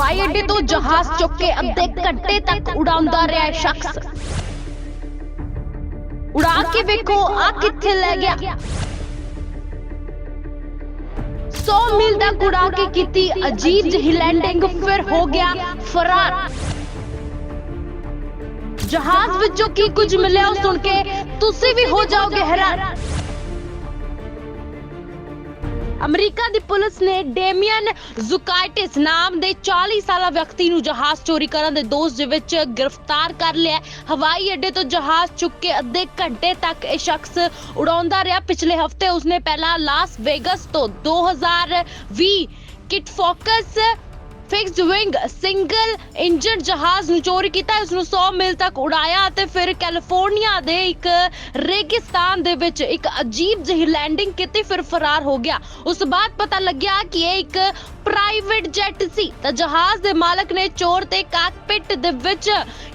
ਹਵਾਈ ਅੱਡੇ ਤੋਂ ਜਹਾਜ਼ ਚੁੱਕ ਕੇ ਅੱਧੇ ਘੰਟੇ ਤੱਕ ਉਡਾਉਂਦਾ ਰਿਹਾ ਸ਼ਖਸ। ਉਡਾ ਕੇ ਵੇਖੋ ਆ ਕਿੱਥੇ ਲੈ ਗਿਆ। 100 ਮੀਲ ਦਾ ਉਡਾ ਕੇ ਕੀਤੀ ਅਜੀਬ ਜਿਹੀ ਲੈਂਡਿੰਗ ਫਿਰ ਹੋ ਗਿਆ ਫਰਾਰ। ਜਹਾਜ਼ ਵਿੱਚੋਂ ਕੀ ਕੁਝ ਮਿਲਿਆ ਉਹ ਸੁਣ ਕੇ ਤੁਸੀਂ ਵੀ ਹੋ ਜਾਓਗੇ ਹੈਰਾਨ। ਅਮਰੀਕਾ ਦੀ ਪੁਲਿਸ ਨੇ ਡੇਮੀਅਨ ਜ਼ੁਕਾਇਟਿਸ ਨਾਮ ਦੇ 40 ਸਾਲਾ ਵਿਅਕਤੀ ਨੂੰ ਜਹਾਜ਼ ਚੋਰੀ ਕਰਨ ਦੇ ਦੋਸ਼ ਦੇ ਵਿੱਚ ਗ੍ਰਿਫਤਾਰ ਕਰ ਲਿਆ ਹਵਾਈ ਅੱਡੇ ਤੋਂ ਜਹਾਜ਼ ਚੁੱਕ ਕੇ ਅੱਧੇ ਘੰਟੇ ਤੱਕ ਇਹ ਸ਼ਖਸ ਉਡਾਉਂਦਾ ਰਿਹਾ। ਪਿਛਲੇ ਹਫ਼ਤੇ ਉਸਨੇ ਪਹਿਲਾਂ ਲਾਸ ਵੇਗਸ ਤੋਂ 2020 Kitfox fixed wing single engine ਜਹਾਜ਼ ਨੂੰ ਚੋਰੀ ਕੀਤਾ ਉਸ ਨੂੰ 100 ਮੀਲ ਤੱਕ ਉਡਾਇਆ ਅਤੇ ਫਿਰ ਕੈਲੀਫੋਰਨੀਆ ਦੇ ਇੱਕ ਰੇਗਿਸਤਾਨ ਦੇ ਵਿੱਚ ਇੱਕ ਅਜੀਬ ਜਿਹੀ ਲੈਂਡਿੰਗ ਕੀਤੀ, ਫਿਰ ਫਰਾਰ ਹੋ ਗਿਆ। ਉਸ ਤੋਂ ਬਾਅਦ ਪਤਾ ਲੱਗਿਆ ਕਿ ਇਹ ਇੱਕ ਪ੍ਰਾਈਵੇਟ ਜੈਟ ਸੀ। ਤਾਂ ਜਹਾਜ਼ ਦੇ ਮਾਲਕ ਨੇ ਚੋਰ ਤੇ ਕਾਕਪਿਟ ਦੇ ਵਿੱਚ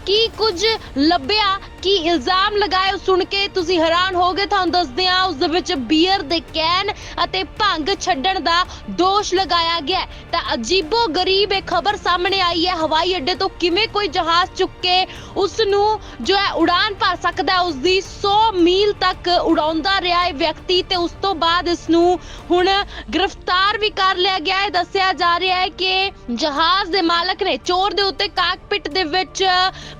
ਕੀ ਕੁਝ ਲੱਭਿਆ ਕੀ ਇਲਜ਼ਾਮ ਲਗਾਏ ਸੁਣ ਕੇ ਤੁਸੀਂ ਹੈਰਾਨ ਹੋਗੇ? ਤੁਹਾਨੂੰ ਦੱਸਦੇ ਹਾਂ, ਉਸ ਦੇ ਵਿੱਚ ਬੀਅਰ ਦੇ ਕੈਨ ਅਤੇ ਭੰਗ ਛੱਡਣ ਦਾ ਦੋਸ਼ ਲਗਾਇਆ ਗਿਆ ਤਾਂ ਅਜੀਬੋ ਗਰੀਬ ਇਹ ਖਬਰ ਸਾਹਮਣੇ ਆਈ ਹੈ। ਹਵਾਈ ਅੱਡੇ ਤੋਂ ਕਿਵੇਂ ਕੋਈ ਜਹਾਜ਼ ਚੁੱਕ ਕੇ ਉਸ ਨੂੰ ਜੋ ਹੈ ਉਡਾਨ ਭਰ ਸਕਦਾ ਉਸ ਦੀ 100 ਮੀਲ ਤੱਕ ਉਡਾਉਂਦਾ ਰਿਹਾ ਇਹ ਵਿਅਕਤੀ ਤੇ ਉਸ ਤੋਂ ਬਾਅਦ ਇਸ ਨੂੰ ਹੁਣ ਗ੍ਰਿਫਤਾਰ ਵੀ ਕਰ ਲਿਆ ਗਿਆ ਹੈ। ਦੱਸਿਆ ਜਾ ਰਿਹਾ ਹੈ ਕਿ ਜਹਾਜ਼ ਦੇ ਮਾਲਕ ਨੇ ਚੋਰ ਦੇ ਉੱਤੇ ਕਾਕਪਿਟ ਦੇ ਵਿੱਚ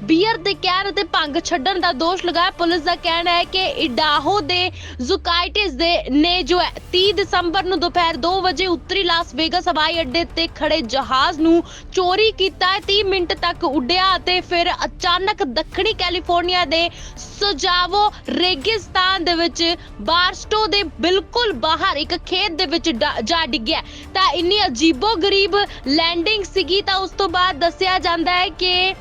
ਬੀਅਰ ਦੇ ਕੈਨ ਅਤੇ ਭੰਗ ਛੱਡਣ ਦਾ ਦੋਸ਼ ਲਗਾਇਆ। ਪੁਲਿਸ ਦਾ ਕਹਿਣਾ ਹੈ ਕਿ ਇਡਾਹੋ ਦੇ ਜ਼ੁਕਾਇਟਿਸ ਦੇ ਨੇ ਜੋ 30 ਦਸੰਬਰ ਨੂੰ ਦੁਪਹਿਰ 2 ਵਜੇ ਉੱਤਰੀ ਲਾਸ ਵੇਗਸ ਹਵਾਈ ਅੱਡੇ ਤੇ ਖੜੇ ਜਹਾਜ਼ ਨੂੰ ਚੋਰੀ ਕੀਤਾ 30 ਮਿੰਟ ਤੱਕ ਉੱਡਿਆ ਅਤੇ ਫਿਰ ਅਚਾਨਕ ਦੱਖਣੀ ਕੈਲੀਫੋਰਨੀਆ ਦੇ ਸੁਜਾਵੋ ਰੇਗਿਸਤਾਨ ਦੇ ਵਿੱਚ ਬਾਰਸਟੋ ਦੇ ਬਿਲਕੁਲ ਬਾਹਰ ਇੱਕ ਖੇਤ ਦੇ ਵਿੱਚ ਜਾ ਡਿੱਗਿਆ ਤਾਂ ਇੰਨੀ ਅਜੀਬੋ ਗਰੀਬ ਲੈਂਡਿੰਗ ਸੀਗੀ ਤਾਂ ਉਸ ਤੋਂ ਬਾਅਦ ਦੱਸਿਆ ਜਾਂਦਾ ਹੈ ਕਿ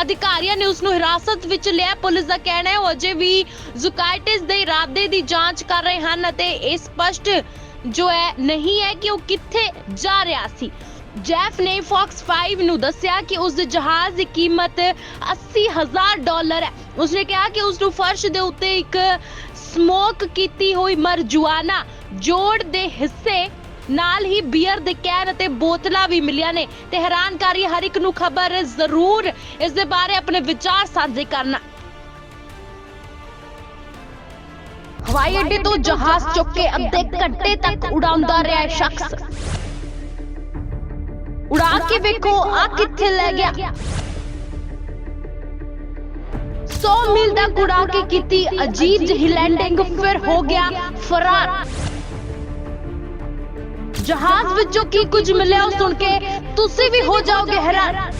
ਅਧਿਕਾਰੀਆਂ ਨੇ ਉਸ ਨੂੰ ਹਿਰਾਸਤ ਵਿੱਚ ਲਿਆ। ਪੁਲਿਸ ਦਾ ਕਹਿਣਾ ਹੈ, ਉਹ ਅਜੇ ਵੀ ਜ਼ੁਕਾਇਟਿਸ ਦੇ ਇਰਾਦੇ ਦੀ ਜਾਂਚ ਕਰ ਰਹੇ ਹਨ ਅਤੇ ਇਹ ਸਪਸ਼ਟ ਜੋ ਹੈ, ਨਹੀਂ ਹੈ ਕਿ ਉਹ ਕਿੱਥੇ ਜਾ ਰਿਹਾ ਸੀ। ਜੈਫ ਨੇ ਫੌਕਸ 5 ਨੂੰ ਦੱਸਿਆ ਕਿ ਉਸ ਦੇ ਜਹਾਜ਼ ਦੀ ਕੀਮਤ 80000 ਡਾਲਰ ਹੈ। ਉਸਨੇ ਕਿਹਾ ਕਿ ਉਸ ਨੂੰ ਫਰਸ਼ ਦੇ ਉੱਤੇ ਇੱਕ ਸਮੋਕ ਕੀਤੀ ਹੋਈ ਮਰਜੁਆਨਾ ਜੋੜ ਦੇ ਹਿੱਸੇ ਨਾਲ ਹੀ ਬੀਅਰ ਦੇ ਕੈਨ ਅਤੇ ਬੋਤਲਾਂ ਵੀ ਮਿਲੀਆਂ ਨੇ। ਤੇ ਹੈਰਾਨਕਾਰੀ ਹਰ ਇੱਕ ਨੂੰ ਖਬਰ ਜ਼ਰੂਰ ਇਸ ਦੇ ਬਾਰੇ ਆਪਣੇ ਵਿਚਾਰ ਸਾਂਝੇ ਕਰਨਾ। ਹਵਾਈ ਅੱਡੇ ਤੋਂ ਜਹਾਜ਼ ਚੁੱਕ ਕੇ ਅੱਧੇ ਘੰਟੇ ਤੱਕ ਉਡਾਉਂਦਾ ਰਿਹਾ ਸ਼ਖਸ। ਉਡਾ ਕੇ ਵੇਖੋ ਆ ਕਿੱਥੇ ਲੈ ਗਿਆ। 100 ਮੀਲ ਦਾ ਉਡਾ ਕੇ ਕੀਤੀ ਅਜੀਬ ਜਿਹੀ ਲੈਂਡਿੰਗ ਫਿਰ ਹੋ ਗਿਆ ਫਰਾਰ। ਜਹਾਜ਼ ਵਿੱਚੋਂ ਕੀ ਕੁਝ ਮਿਲਿਆ ਉਹ ਸੁਣ ਕੇ ਤੁਸੀਂ ਵੀ ਹੋ ਜਾਓਗੇ ਹੈਰਾਨ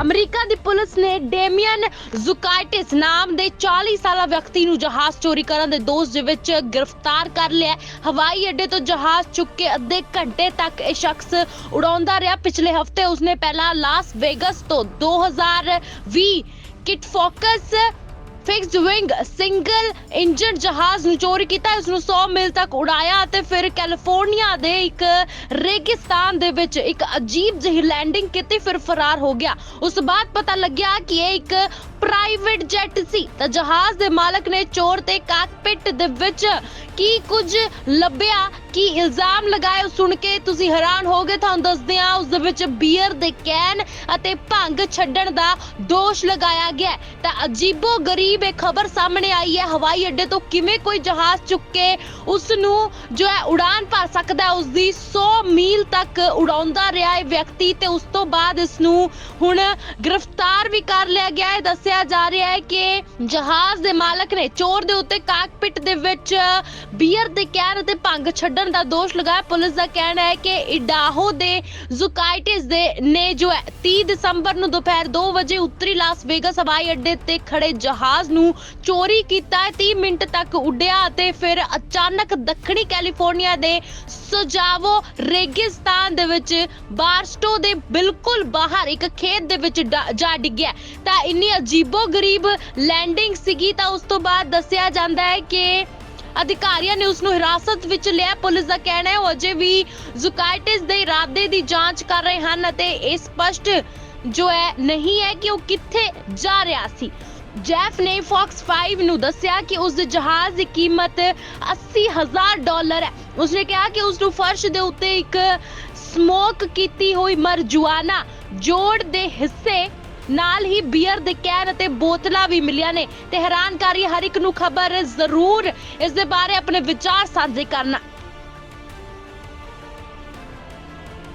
ਅਮਰੀਕਾ ਦੀ ਪੁਲਿਸ ਨੇ ਡੇਮੀਅਨ ਜ਼ੁਕਾਇਟਿਸ ਨਾਮ ਦੇ 40 ਸਾਲਾ ਵਿਅਕਤੀ ਨੂੰ ਜਹਾਜ਼ ਚੋਰੀ ਕਰਨ ਦੇ ਦੋਸ਼ ਦੇ ਵਿੱਚ ਗ੍ਰਿਫਤਾਰ ਕਰ ਲਿਆ ਹੈ। ਹਵਾਈ ਅੱਡੇ ਤੋਂ ਜਹਾਜ਼ ਚੁੱਕ ਕੇ ਅੱਧੇ ਘੰਟੇ ਤੱਕ ਇਹ ਸ਼ਖਸ ਉਡਾਉਂਦਾ ਰਿਹਾ ਪਿਛਲੇ ਹਫ਼ਤੇ ਉਸਨੇ ਪਹਿਲਾਂ ਲਾਸ ਵੇਗਸ ਤੋਂ 2020 Kitfox fixed wing single engine ਜਹਾਜ਼ ਨੂੰ ਚੋਰੀ ਕੀਤਾ ਉਸ ਨੂੰ 100 ਮੀਲ ਤੱਕ ਉਡਾਇਆ ਅਤੇ ਫਿਰ ਕੈਲੀਫੋਰਨੀਆ ਦੇ ਇੱਕ ਰੇਗਿਸਤਾਨ ਦੇ ਵਿੱਚ ਇੱਕ ਅਜੀਬ ਜਿਹੀ ਲੈਂਡਿੰਗ ਕੀਤੀ, ਫਿਰ ਫਰਾਰ ਹੋ ਗਿਆ। ਉਸ ਤੋਂ ਬਾਅਦ ਪਤਾ ਲੱਗਿਆ ਕਿ ਇਹ ਇੱਕ ਪ੍ਰਾਈਵੇਟ ਜੈਟ ਸੀ। ਤਾਂ ਜਹਾਜ਼ ਦੇ ਮਾਲਕ ਨੇ ਚੋਰ ਤੇ ਕਾਕਪਿਟ ਦੇ ਵਿੱਚ ਕੀ ਕੁਝ ਲੱਭਿਆ ਕੀ ਇਲਜ਼ਾਮ ਲਗਾਏ ਸੁਣ ਕੇ ਤੁਸੀਂ ਹੈਰਾਨ ਹੋਗੇ ਤੁਹਾਨੂੰ ਦੱਸਦੇ ਹਾਂ, ਉਸ ਦੇ ਵਿੱਚ ਬੀਅਰ ਦੇ ਕੈਨ ਅਤੇ ਭੰਗ ਛੱਡਣ ਦਾ ਦੋਸ਼ ਲਗਾਇਆ ਗਿਆ ਤਾਂ ਅਜੀਬੋ ਗਰੀਬ ਇਹ ਖਬਰ ਸਾਹਮਣੇ ਆਈ ਹੈ। ਹਵਾਈ ਅੱਡੇ ਤੋਂ ਕਿਵੇਂ ਕੋਈ ਜਹਾਜ਼ ਚੁੱਕ ਕੇ ਉਸ ਨੂੰ ਜੋ ਹੈ ਉਡਾਨ ਭਰ ਸਕਦਾ ਉਸ ਦੀ 100 ਮੀਲ ਤੱਕ ਉਡਾਉਂਦਾ ਰਿਹਾ ਇਹ ਵਿਅਕਤੀ ਤੇ ਉਸ ਤੋਂ ਬਾਅਦ ਇਸ ਨੂੰ ਹੁਣ ਗ੍ਰਿਫਤਾਰ ਵੀ ਕਰ ਲਿਆ ਗਿਆ ਹੈ। ਦੱਸਿਆ ਜਾ ਰਿਹਾ ਹੈ ਕਿ ਜਹਾਜ਼ ਦੇ ਮਾਲਕ ਨੇ ਚੋਰ ਦੇ ਉੱਤੇ ਕਾਕਪਿਟ ਦੇ ਵਿੱਚ ਬੀਅਰ ਦੇ ਕੈਨ ਅਤੇ ਭੰਗ ਛੱਡਣ ਦਾ ਦੋਸ਼ ਲਗਾਇਆ। ਪੁਲਿਸ ਦਾ ਕਹਿਣਾ ਹੈ ਕਿ ਇਡਾਹੋ ਦੇ ਜ਼ੁਕਾਇਟਿਸ ਦੇ ਨੇ ਜੋ 30 ਦਸੰਬਰ ਨੂੰ ਦੁਪਹਿਰ 2 ਵਜੇ ਉੱਤਰੀ ਲਾਸ ਵੇਗਸ ਹਵਾਈ ਅੱਡੇ ਤੇ ਖੜੇ ਜਹਾਜ਼ ਨੂੰ ਚੋਰੀ ਕੀਤਾ 30 ਮਿੰਟ ਤੱਕ ਉੱਡਿਆ ਅਤੇ ਫਿਰ ਅਚਾਨਕ ਦੱਖਣੀ ਕੈਲੀਫੋਰਨੀਆ ਦੇ ਸੁਜਾਵੋ ਰੇਗਿਸਤਾਨ ਦੇ ਵਿੱਚ ਬਾਰਸਟੋ ਦੇ ਬਿਲਕੁਲ ਬਾਹਰ ਇੱਕ ਖੇਤ ਦੇ ਵਿੱਚ ਜਾ ਡਿੱਗਿਆ ਤਾਂ ਇੰਨੀ ਅਜੀਬੋ ਗਰੀਬ ਲੈਂਡਿੰਗ ਸੀਗੀ ਤਾਂ ਉਸ ਤੋਂ ਬਾਅਦ ਦੱਸਿਆ ਜਾਂਦਾ ਹੈ ਕਿ ਅਧਿਕਾਰੀਆਂ ਨੇ ਉਸ ਨੂੰ ਹਿਰਾਸਤ ਵਿੱਚ ਲਿਆ। ਪੁਲਿਸ ਦਾ ਕਹਿਣਾ ਹੈ, ਉਹ ਅਜੇ ਵੀ ਜ਼ੁਕਾਇਟਿਸ ਦੇ ਇਰਾਦੇ ਦੀ ਜਾਂਚ ਕਰ ਰਹੇ ਹਨ ਅਤੇ ਇਹ ਸਪਸ਼ਟ ਜੋ ਹੈ, ਨਹੀਂ ਹੈ ਕਿ ਉਹ ਕਿੱਥੇ ਜਾ ਰਿਹਾ ਸੀ। ਜੈਫ ਨੇ ਫੌਕਸ 5 ਨੂੰ ਦੱਸਿਆ ਕਿ ਉਸ ਦੇ ਜਹਾਜ਼ ਦੀ ਕੀਮਤ 80000 ਡਾਲਰ ਹੈ। ਉਸਨੇ ਕਿਹਾ ਕਿ ਉਸ ਨੂੰ ਫਰਸ਼ ਦੇ ਉੱਤੇ ਇੱਕ ਸਮੋਕ ਕੀਤੀ ਹੋਈ ਮਰਜੁਆਨਾ ਜੋੜ ਦੇ ਹਿੱਸੇ ਨਾਲ ਹੀ ਬੀਅਰ ਦੇ ਕੈਨ ਅਤੇ ਬੋਤਲਾਂ ਵੀ ਮਿਲੀਆਂ ਨੇ। ਤੇ ਹੈਰਾਨਕਾਰੀ ਹਰ ਇੱਕ ਨੂੰ ਖਬਰ ਜ਼ਰੂਰ ਇਸ ਦੇ ਬਾਰੇ ਆਪਣੇ ਵਿਚਾਰ ਸਾਂਝੇ ਕਰਨਾ।